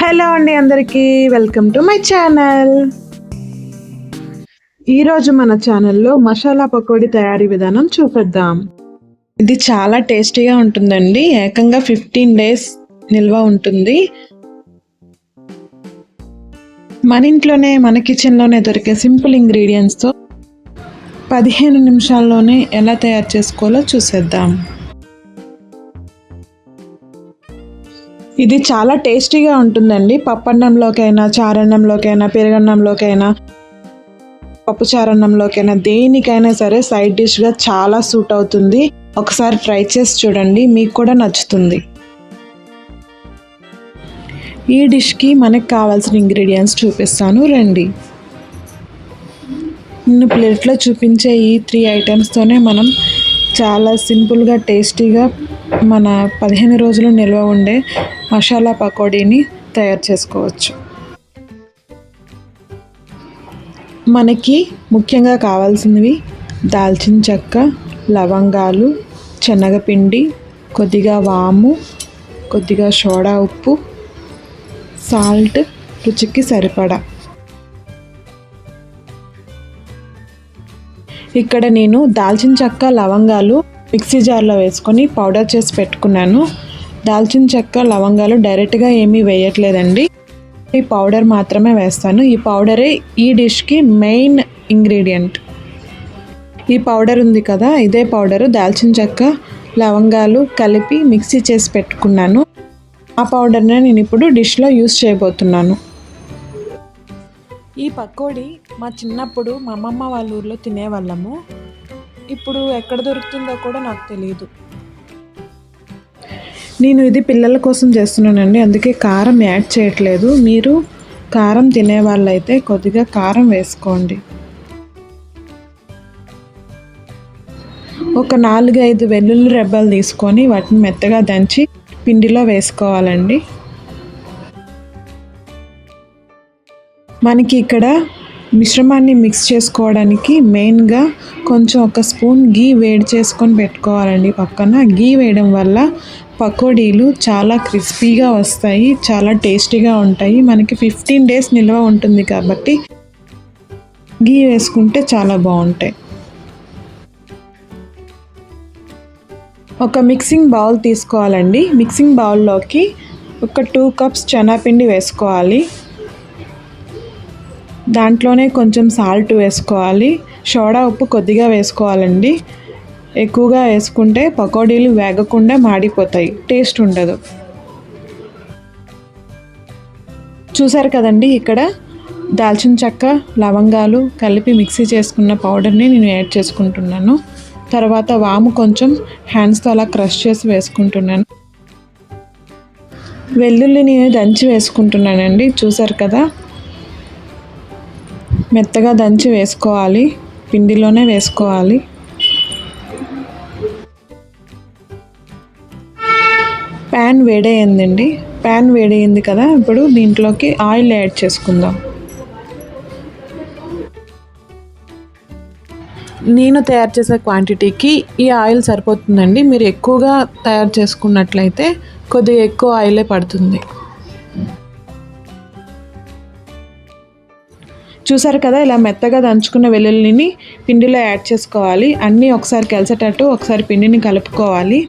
Hello అండి అందరికీ welcome to my channel. ఈరోజు మన ఛానల్లో మసాలా పకోడీ తయారీ విధానం చూపిద్దాం ఇది చాలా టేస్టీగా ఉంటుందండి. ఏకంగా ఫిఫ్టీన్ డేస్ నిల్వ ఉంటుంది. మన ఇంట్లోనే మన కిచెన్లోనే దొరికే సింపుల్ ఇంగ్రీడియంట్స్తో పదిహేను నిమిషాల్లోనే ఎలా తయారు చేసుకోవాలో చూసేద్దాం. ఇది చాలా టేస్టీగా ఉంటుందండి. పప్పన్నంలోకైనా చారన్నంలోకైనా పెరుగన్నంలోకైనా పప్పు చారన్నంలోకైనా దేనికైనా సరే సైడ్ డిష్గా చాలా సూట్ అవుతుంది. ఒకసారి ట్రై చేసి చూడండి మీకు కూడా నచ్చుతుంది. ఈ డిష్కి మనకు కావాల్సిన ఇంగ్రీడియంట్స్ చూపిస్తాను రండి. నేను ప్లేట్లో చూపించే ఈ త్రీ ఐటమ్స్తోనే మనం చాలా సింపుల్గా టేస్టీగా మన పదిహేను రోజులు నిల్వ ఉండే మసాలా పకోడీని తయారు చేసుకోవచ్చు. మనకి ముఖ్యంగా కావాల్సినవి దాల్చిన చెక్క లవంగాలు శనగపిండి కొద్దిగా వాము కొద్దిగా సోడా ఉప్పు సాల్ట్ రుచికి సరిపడా. ఇక్కడ నేను దాల్చిన చెక్క లవంగాలు మిక్సీ జార్లో వేసుకొని పౌడర్ చేసి పెట్టుకున్నాను. దాల్చిన చెక్క లవంగాలు డైరెక్ట్గా ఏమీ వేయట్లేదండి. ఈ పౌడర్ మాత్రమే వేస్తాను. ఈ పౌడరే ఈ డిష్కి మెయిన్ ఇంగ్రీడియంట్. ఈ పౌడర్ ఉంది కదా ఇదే పౌడరు. దాల్చిన చెక్క లవంగాలు కలిపి మిక్సీ చేసి పెట్టుకున్నాను. ఆ పౌడర్నే నేను ఇప్పుడు డిష్లో యూస్ చేయబోతున్నాను. ఈ పకోడీ మా చిన్నప్పుడు మా అమ్మమ్మ వాళ్ళ ఊర్లో తినేవాళ్ళము. ఇప్పుడు ఎక్కడ దొరుకుతుందో కూడా నాకు తెలియదు నేను ఇది పిల్లల కోసం చేస్తున్నానండి. అందుకే కారం యాడ్ చేయట్లేదు. మీరు కారం తినే వాళ్ళైతే కొద్దిగా కారం వేసుకోండి. ఒక నాలుగు ఐదు వెల్లుల్లి రెబ్బలు తీసుకొని వాటిని మెత్తగా దంచి పిండిలో వేసుకోవాలండి. మనకి ఇక్కడ మిశ్రమాన్ని మిక్స్ చేసుకోవడానికి మెయిన్గా కొంచెం ఒక స్పూన్ గీ వేడి చేసుకొని పెట్టుకోవాలండి. పక్కన గీ వేయడం వల్ల పకోడీలు చాలా క్రిస్పీగా వస్తాయి చాలా టేస్టీగా ఉంటాయి. మనకి ఫిఫ్టీన్ డేస్ నిల్వ ఉంటుంది కాబట్టి గీ వేసుకుంటే చాలా బాగుంటాయి. ఒక మిక్సింగ్ బౌల్ తీసుకోవాలండి. మిక్సింగ్ బౌల్లోకి ఒక టూ కప్స్ చనాపిండి వేసుకోవాలి. దాంట్లోనే కొంచెం సాల్ట్ వేసుకోవాలి. సోడా ఉప్పు కొద్దిగా వేసుకోవాలండి. ఎక్కువగా వేసుకుంటే పకోడీలు వేగకుండా మాడిపోతాయి. టేస్ట్ ఉండదు. చూసారు కదండి ఇక్కడ? దాల్చిన చెక్క లవంగాలు కలిపి మిక్సీ చేసుకున్న పౌడర్ని నేను యాడ్ చేసుకుంటున్నాను. తర్వాత వాము కొంచెం హ్యాండ్స్తో అలా క్రష్ చేసి వేసుకుంటున్నాను. వెల్లుల్లిని దంచి వేసుకుంటున్నానండి. చూసారు కదా? మెత్తగా దంచి వేసుకోవాలి. పిండిలోనే వేసుకోవాలి. ప్యాన్ వేడయిందండి ప్యాన్ వేడయింది కదా ఇప్పుడు దీంట్లోకి ఆయిల్ యాడ్ చేసుకుందాం. నేను తయారు చేసే క్వాంటిటీకి ఈ ఆయిల్ సరిపోతుందండి. మీరు ఎక్కువగా తయారు చేసుకున్నట్లయితే కొద్దిగా ఎక్కువ ఆయిలే పడుతుంది. చూసారు కదా ఇలా మెత్తగా దంచుకున్న వెల్లుల్లిని పిండిలో యాడ్ చేసుకోవాలి. అన్నీ ఒకసారి కలిసేటట్టు ఒకసారి పిండిని కలుపుకోవాలి.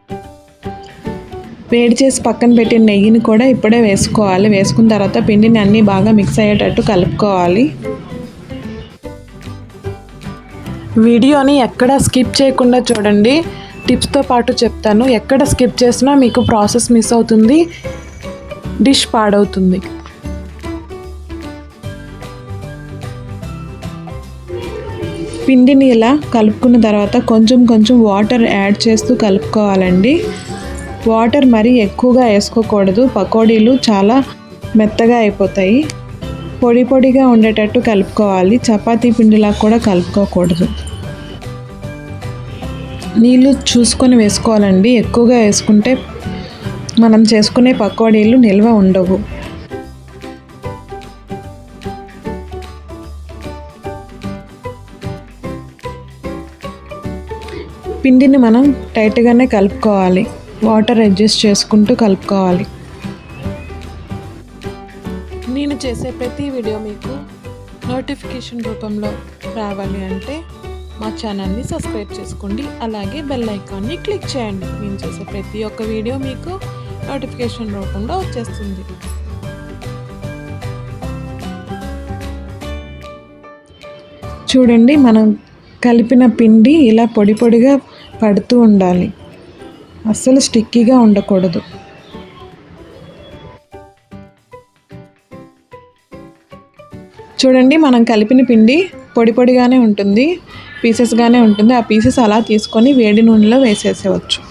వేడి చేసి పక్కన పెట్టిన నెయ్యిని కూడా ఇప్పుడే వేసుకోవాలి. వేసుకున్న తర్వాత పిండిని అన్నీ బాగా మిక్స్ అయ్యేటట్టు కలుపుకోవాలి. వీడియోని ఎక్కడ స్కిప్ చేయకుండా చూడండి. టిప్స్తో పాటు చెప్తాను. ఎక్కడ స్కిప్ చేసినా మీకు ప్రాసెస్ మిస్ అవుతుంది. డిష్ పాడవుతుంది. పిండిని ఇలా కలుపుకున్న తర్వాత కొంచెం కొంచెం వాటర్ యాడ్ చేస్తూ కలుపుకోవాలండి. వాటర్ మరీ ఎక్కువగా వేసుకోకూడదు. పకోడీలు చాలా మెత్తగా అయిపోతాయి. పొడి పొడిగా ఉండేటట్టు కలుపుకోవాలి. చపాతీ పిండిలా కూడా కలుపుకోకూడదు. నీళ్ళు చూసుకొని వేసుకోవాలండి. ఎక్కువగా వేసుకుంటే మనం చేసుకునే పకోడీలు నిల్వ ఉండవు. పిండిని మనం టైట్గానే కలుపుకోవాలి. వాటర్ అడ్జస్ట్ చేసుకుంటూ కలుపుకోవాలి. నేను చేసే ప్రతి వీడియో మీకు నోటిఫికేషన్ రూపంలో రావాలి అంటే మా ఛానల్ని సబ్స్క్రైబ్ చేసుకోండి. అలాగే బెల్ ఐకాన్ని క్లిక్ చేయండి. నేను చేసే ప్రతి ఒక్క వీడియో మీకు నోటిఫికేషన్ రూపంలో వచ్చేస్తుంది. చూడండి మనం కలిపిన పిండి ఇలా పొడి పొడిగా పడుతూ ఉండాలి. అస్సలు స్టిక్కీగా ఉండకూడదు. చూడండి మనం కలిపిన పిండి పొడి పొడిగానే ఉంటుంది పీసెస్గానే ఉంటుంది. ఆ పీసెస్ అలా తీసుకొని వేడి నూనెలో వేసేసేవచ్చు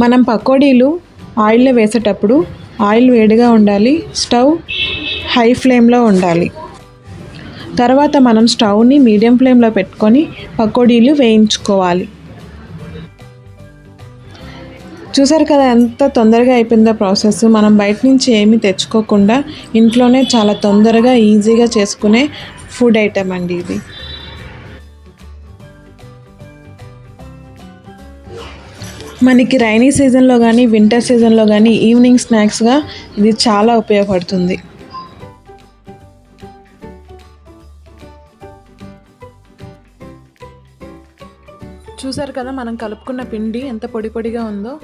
మనం పకోడీలు ఆయిల్లో వేసేటప్పుడు ఆయిల్ వేడిగా ఉండాలి స్టవ్ హై ఫ్లేమ్లో ఉండాలి. తర్వాత మనం స్టవ్ని మీడియం ఫ్లేమ్లో పెట్టుకొని పకోడీలు వేయించుకోవాలి. చూసారు కదా ఎంత తొందరగా అయిపోయిందో ప్రాసెస్. మనం బయట నుంచి ఏమీ తెచ్చుకోకుండా ఇంట్లోనే చాలా తొందరగా ఈజీగా చేసుకునే ఫుడ్ ఐటెం అండి ఇది. మనకి రైనీ సీజన్లో కానీ వింటర్ సీజన్లో కానీ ఈవినింగ్ స్నాక్స్గా ఇది చాలా ఉపయోగపడుతుంది. చూసారు కదా మనం కలుపుకున్న పిండి ఎంత పొడి పొడిగా ఉందో?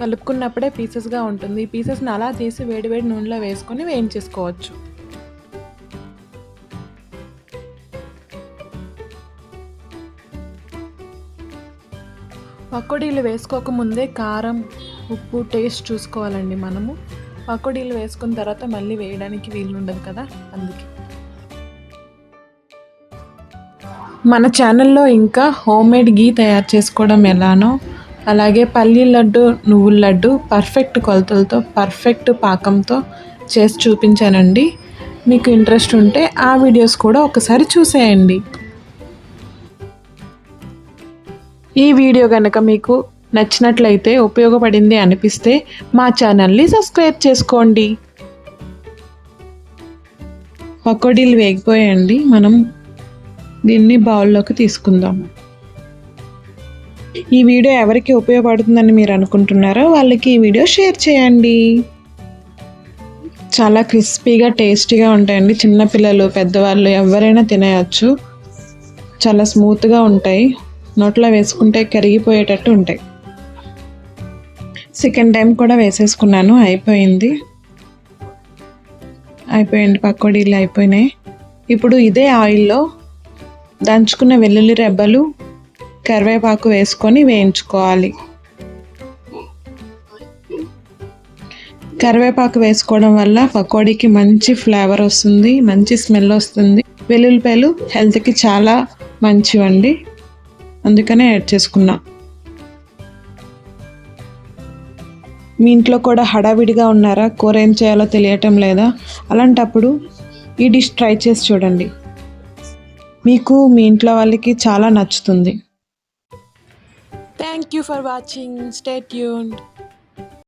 కలుపుకున్నప్పుడే పీసెస్గా ఉంటుంది. ఈ పీసెస్ని అలా తీసి వేడివేడి నూనెలో వేసుకొని వేయించేసుకోవచ్చు. పకోడీలు వేసుకోకముందే కారం ఉప్పు టేస్ట్ చూసుకోవాలండి మనము. పకోడీలు వేసుకున్న తర్వాత మళ్ళీ వేయడానికి వీలు ఉండదు కదా అందుకే. మన ఛానల్లో ఇంకా హోమ్మేడ్ గీ తయారు చేసుకోవడం ఎలానో అలాగే పల్లీ లడ్డు నువ్వుల లడ్డు పర్ఫెక్ట్ కొలతలతో పర్ఫెక్ట్ పాకంతో చేసి చూపించానండి. మీకు ఇంట్రెస్ట్ ఉంటే ఆ వీడియోస్ కూడా ఒకసారి చూసేయండి. ఈ వీడియో కనుక మీకు నచ్చినట్లయితే ఉపయోగపడింది అనిపిస్తే మా ఛానల్ని సబ్స్క్రైబ్ చేసుకోండి. పకోడీలు వేగిపోయండి మనం దీన్ని బౌల్లోకి తీసుకుందాం. ఈ వీడియో ఎవరికి ఉపయోగపడుతుందని మీరు అనుకుంటున్నారో వాళ్ళకి ఈ వీడియో షేర్ చేయండి. చాలా క్రిస్పీగా టేస్టీగా ఉంటాయండి. చిన్నపిల్లలు పెద్దవాళ్ళు ఎవరైనా తినేయచ్చు. చాలా స్మూత్గా ఉంటాయి. నోట్లో వేసుకుంటే కరిగిపోయేటట్టు ఉంటాయి. సెకండ్ టైం కూడా వేసేసుకున్నాను. అయిపోయింది. అయిపోయింది. పకోడీలు అయిపోయినాయి. ఇప్పుడు ఇదే ఆయిల్లో దంచుకున్న వెల్లుల్లి రెబ్బలు కరివేపాకు వేసుకొని వేయించుకోవాలి. కరివేపాకు వేసుకోవడం వల్ల పకోడీకి మంచి ఫ్లేవర్ వస్తుంది మంచి స్మెల్ వస్తుంది. వెల్లుల్లిపాయలు హెల్త్కి చాలా మంచివండి. అందుకనే యాడ్ చేసుకున్నా. మీ ఇంట్లో కూడా హడావిడిగా ఉన్నారా? కూర ఏం చేయాలో తెలియటం లేదా? అలాంటప్పుడు ఈ డిష్ ట్రై చేసి చూడండి. మీకు మీ ఇంట్లో వాళ్ళకి చాలా నచ్చుతుంది. Thank you for watching stay tuned